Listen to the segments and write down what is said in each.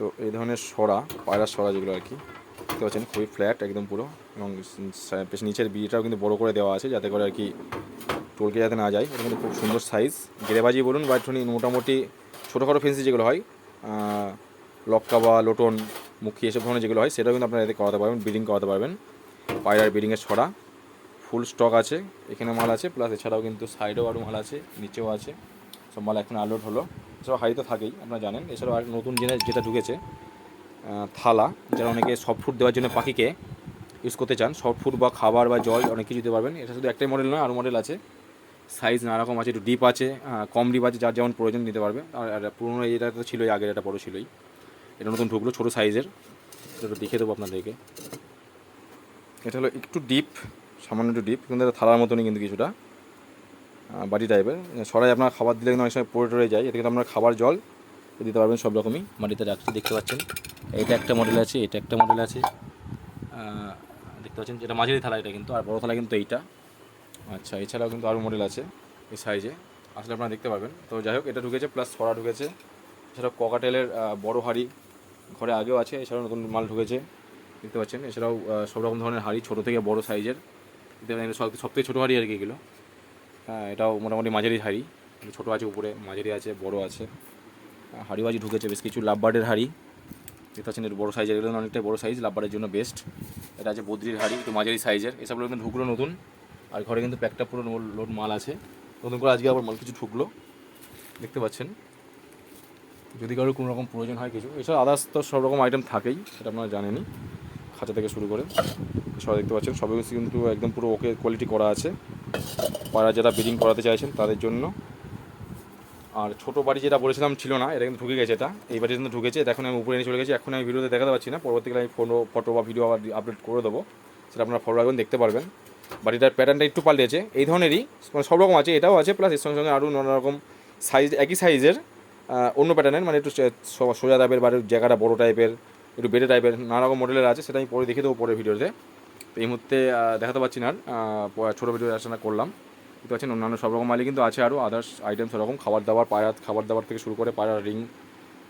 তো এই ধরনের সরা পায়রার সরা যেগুলো আর কি, দেখতে পাচ্ছেন খুবই ফ্ল্যাট একদম পুরো এবং নিচের বিয়েটাও কিন্তু বড় করে দেওয়া আছে যাতে করে আর কি টলকে যাতে না যায়। এটা কিন্তু খুব সুন্দর সাইজ গেরেবাজি বলুন বা একটুখানি মোটামুটি ছোটোখাটো ফেন্সি যেগুলো হয় লক্কা বা লোটন, মুখী এসব ধরনের যেগুলো হয়, সেটাও কিন্তু আপনারা এতে করাতে পারবেন ব্রিডিং করাতে পারবেন। পায়রার ব্রিডিংয়ের ছড়া ফুল স্টক আছে, এখানে মাল আছে প্লাস এছাড়াও কিন্তু সাইডেও আরও মাল আছে, নিচেও আছে। সব মাল এখন আলোড হলো। এছাড়াও তো থাকেই, আপনারা জানেন। এছাড়াও আর নতুন জিনিস যেটা ঢুকেছে থালা, যারা অনেকে সফট ফুড দেওয়ার জন্য পাখিকে ইউজ করতে চান সফট ফুড বা খাবার বা জল, অনেক কিছু দিতে পারবেন। এটা শুধু একটাই মডেল নয় আরও মডেল আছে। সাইজ নানা রকম আছে, একটু ডিপ আছে কম ডিপ আছে, যার যেমন প্রয়োজন নিতে পারবে। আর পুরোনো এটা তো ছিলই, আগের এটা বড় ছিলই। এটা নতুন ঢুকলো, ছোটো সাইজের একটু দেখে দেবো আপনাদেরকে। এটা হলো একটু ডিপ সামান্য একটু ডিপ কিন্তু এটা থালার মতনই কিন্তু কিছুটা। বাটি টাইপের সরাই আপনার খাবার দিলে কিন্তু অনেক সময় পড়ে টরে যায় এটা কিন্তু আপনার খাবার জল দিতে পারবেন সব রকমই। মাটিতে রাখছি দেখতে পাচ্ছেন, এটা একটা মডেল আছে, এটা একটা মডেল আছে। দেখতে পাচ্ছেন এটা মাঝারি থালা এটা কিন্তু, আর বড় থালা কিন্তু এইটা। আচ্ছা এছাড়াও কিন্তু আরও মডেল আছে এই সাইজে আসলে আপনারা দেখতে পাবেন তো যাই হোক, এটা ঢুকেছে প্লাস ছড়া ঢুকেছে। এছাড়াও ককাটেলের বড় হাড়ি ঘরে আগেও আছে, এছাড়াও নতুন মাল ঢুকেছে। দেখতে পাচ্ছেন, এছাড়াও সব রকম ধরনের হাড়ি, ছোটো থেকে বড় সাইজের দেখতে পাচ্ছেন সব থেকে ছোটো হাড়ি আর কি এগুলো। হ্যাঁ এটাও মোটামুটি মাঝারি হাড়ি। ছোটো আছে উপরে মাঝারি আছে বড় আছে। আহ, হাড়িবাজি ঢুকেছে বেশ কিছু লাভবার্ডের হাড়ি। দেখতে পাচ্ছেন একটু বড়ো সাইজের এগুলো অনেকটাই বড়ো সাইজ লাভবারের জন্য বেস্ট এটা আছে বদ্রির হাড়ি একটু মাঝারি সাইজের এসবগুলো কিন্তু ঢুকলো নতুন। আর ঘরে কিন্তু প্যাকটা পুরো লোড মাল আছে। নতুন করে আজকে আবার মাল কিছু ঢুকলো। দেখতে পাচ্ছেন। যদি কারোর কোনো রকম প্রয়োজন হয় কিছু। এছাড়া আদার্স তো সব রকম আইটেম থাকেই সেটা আপনারা জানেনই খাঁচা থেকে শুরু করে। সবাই দেখতে পাচ্ছেন সবই কিন্তু একদম পুরো ওকে কোয়ালিটি করা আছে। পাড়া যারা ব্রিডিং করাতে চাইছেন তাদের জন্য। আর ছোটো বাড়ি যেটা বলেছিলাম ছিল না, এটা কিন্তু ঢুকে গেছে এটা। এই বাড়ি কিন্তু ঢুকেছে এখন আমি উপরে নিয়ে চলে গেছি, এখন আমি ভিডিওতে দেখাতে পারছি না। পরবর্তীকালে আমি ফটো ফটো বা ভিডিও আবার আপলোড করে দেবো, সেটা আপনারা ফলো রাখবেন, দেখতে পারবেন। বাড়িটার প্যাটার্নটা একটু পাল্টেছে। এই ধরনেরই মানে সব রকম আছে, এটাও আছে প্লাস এর সঙ্গে সঙ্গে আরও নানা রকম সাইজ একই সাইজের অন্য প্যাটার্নের মানে একটু সোজা টাইপের বা জায়গাটা বড়ো টাইপের একটু বেড়ে টাইপের নানা রকম মডেলের আছে, সেটা আমি পরে দেখে দেবো পরের ভিডিওতে তো এই মুহূর্তে দেখাতে পারছি না আর ছোটো ভিডিও আলোচনা করলাম। বুঝতে পারছেন? অন্যান্য সব রকম মালই কিন্তু আছে আরও আদার্স আইটেম সেরকম খাবার দাবার পায়রা খাবার দাবার থেকে শুরু করে পায়রা রিং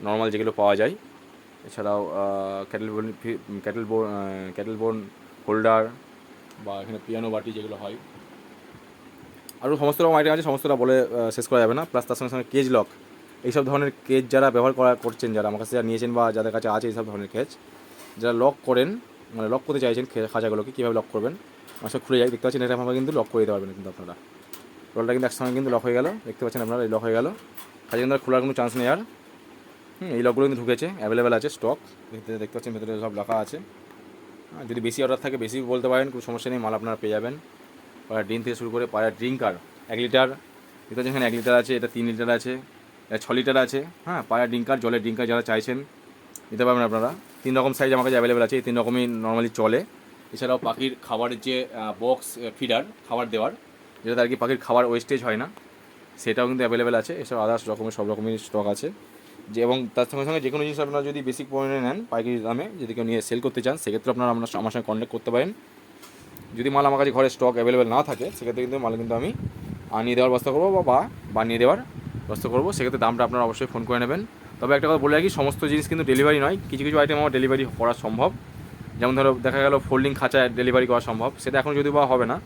নর্মাল যেগুলো পাওয়া যায়। এছাড়াও ক্যাটেল বোন ক্যাটেল বোন ক্যাটেল বোন হোল্ডার বা এখানে পিয়ানো বাটি যেগুলো হয়। আরও সমস্ত রকম আইটেম আছে, সমস্তটা বলে শেষ করা যাবে না। প্লাস তার সঙ্গে সঙ্গে কেজ লক এইসব ধরনের কেজ যারা ব্যবহার করা, করছেন যারা, আমার কাছে যারা নিয়েছেন বা যাদের কাছে আছে এইসব ধরনের কেজ যারা লক করেন মানে লক করতে চাইছেন খাঁচাগুলোকে, কীভাবে লক করবেন? আমার সব খুলে যায় দেখতে পাচ্ছেন এটা আপনারা কিন্তু লক করে দিতে পারবেন কিন্তু আপনারা। রোলটা কিন্তু একসঙ্গে কিন্তু লক হয়ে গেল। দেখতে পাচ্ছেন আপনারা এই লক হয়ে গেল। খাঁচা কিন্তু আর খোলার কোনো চান্স নেই আর। হুম এই লকগুলো কিন্তু ঢুকেছে অ্যাভেলেবেল আছে স্টক দেখতে দেখতে পাচ্ছেন ভেতরে সব রাখা আছে। হ্যাঁ, যদি বেশি অর্ডার থাকে বেশি বলতে পারেন কোনো সমস্যা নেই মাল আপনারা পেয়ে যাবেন। পাড়া ড্রিঙ্ক থেকে শুরু করে পাড়া ড্রিঙ্কার এক লিটার দেখতে পাচ্ছেন এখানে এক লিটার আছে এটা তিন লিটার আছে এটা ছ লিটার আছে। হ্যাঁ পাড়া ড্রিঙ্কার জলের ড্রিঙ্কার যারা চাইছেন নিতে পারবেন আপনারা। তিন রকম সাইজ আমার কাছে অ্যাভেলেবেল আছে এই তিন রকমই নর্মালি চলে। এছাড়াও পাখির খাবারের যে বক্স ফিডার খাবার দেওয়ার যেটা আর কি পাখির খাবার ওয়েস্টেজ হয় না, সেটাও কিন্তু অ্যাভেলেবেল আছে, এসব আদার্স রকমের, সব রকমের স্টক আছে। যে এবং তার সঙ্গে সঙ্গে যে কোনো জিনিস আপনারা যদি বেসিক পরিমাণে নেন, পাইকারি দামে, যদি কেউ নিয়ে সেল করতে চান, সেক্ষেত্রে আপনারা আপনার আমার সঙ্গে কন্ট্যাক্ট করতে পারেন। যদি মাল আমার কাছে ঘরে স্টক অ্যাভেলেবেল না থাকে, সেক্ষেত্রে কিন্তু মাল কিন্তু আমি আনিয়ে দেওয়ার ব্যবস্থা করব বা- বা বানিয়ে দেওয়ার ব্যবস্থা করব। সেক্ষেত্রে দামটা আপনারা অবশ্যই ফোন করে নেবেন। তবে একটা কথা বলে রাখি, সমস্ত জিনিস কিন্তু ডেলিভারি নয়। কিছু কিছু আইটেম আমার ডেলিভারি করা সম্ভব। যেমন ধরো, দেখা গেল ফোল্ডিং খাঁচায় ডেলিভারি করা সম্ভব। সেটা এখন যদি বা হবে না।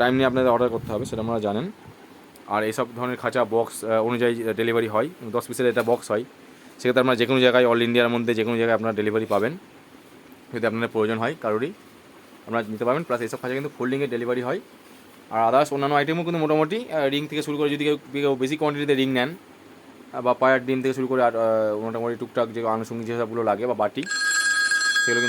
টাইম নিয়ে আপনাদের অর্ডার করতে হবে, সেটা আপনারা জানেন। আর এইসব ধরনের খাঁচা বক্স অনুযায়ী ডেলিভারি হয়। দশ পিসের এটা বক্স হয়। সেক্ষেত্রে আপনারা যে কোনো জায়গায় অল ইন্ডিয়ার মধ্যে যে কোনো জায়গায় আপনারা ডেলিভারি পাবেন। যদি আপনাদের প্রয়োজন হয় কারোরই, আপনারা নিতে পারবেন। প্লাস এইসব খাঁচা কিন্তু ফোল্ডিংয়ে ডেলিভারি হয়। আর আদার্স অন্যান্য আইটেমও কিন্তু মোটামুটি রিং থেকে শুরু করে যদি কেউ বেশি কোয়ান্টিটিতে রিং নেন, বা পায়ার ডিম থেকে শুরু করে আর মোটামুটি টুকটাক যে আনুষঙ্গিক যেসবগুলো লাগে, বা বাটি